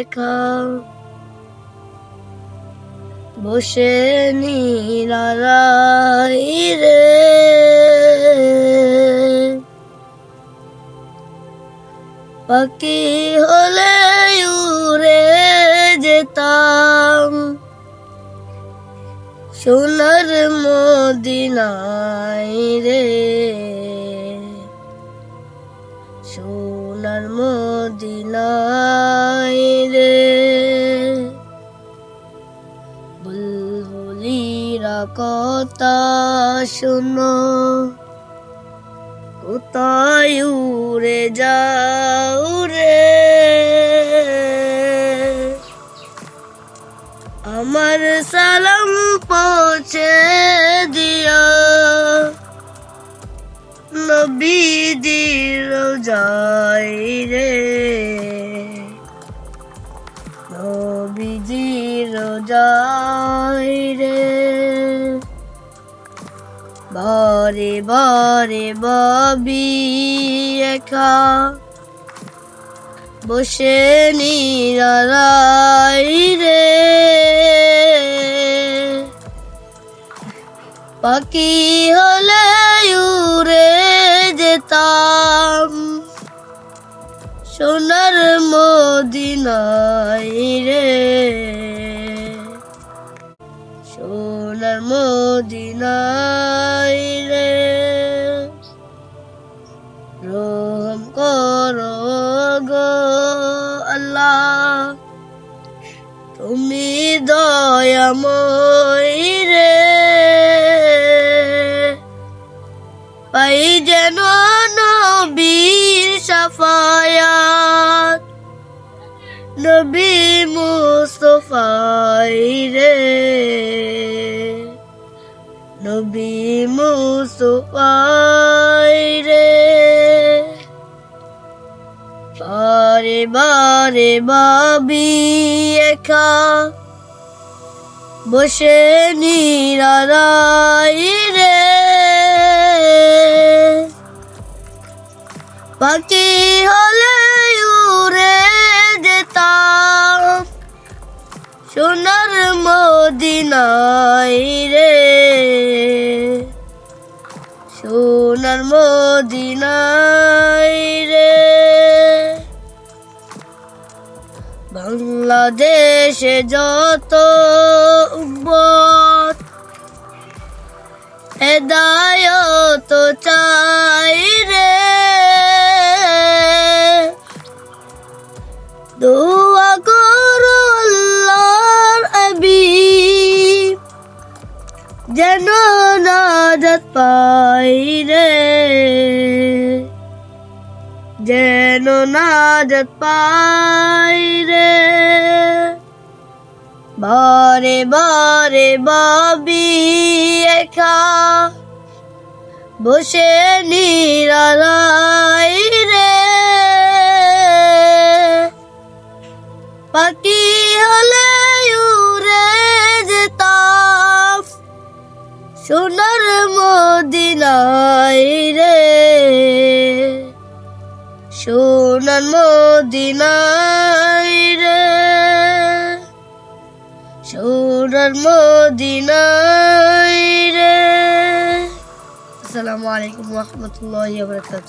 একা বসে নীলারাই রে। পাখি হলে উড়ে যেতাম। সোনার মদিনাই রে। সোনার মদিনাই রে। বুলবুলিরা কথা শুনো কোথায় উড়ে যাও রে? আমার সালাম পৌঁছে যাই রে নবীজির যাই রে। বারে বারে বাবি একা। বসে নিরালাই রে। পাখি হলে উড়ে যেতাম। সোনার মদিনাই রে। সোনার মদিনাই রে। রহম করো আল্লাহ। তুমি দয়াময় মুস্তফাই রে। নবী মুস্তফাই রে। বারে বারে বাবি একা। বসে নিরালাই রে। পাখি হলে উড়ে যেতাম। সোনার মদিনাই রে। সোনার মদিনাই রে। বাংলাদেশে যত উম্মত হেদায়ত চাই যেন নাজাত পাই রে। যেন নাজাত পাই রে। বারে বারে বাবি একা বসে নিরালাই সোনার মদিনাই রে। সোনার মদিনাই রে। আসসালামু আলাইকুম রহমতুল্লাহ বরকাত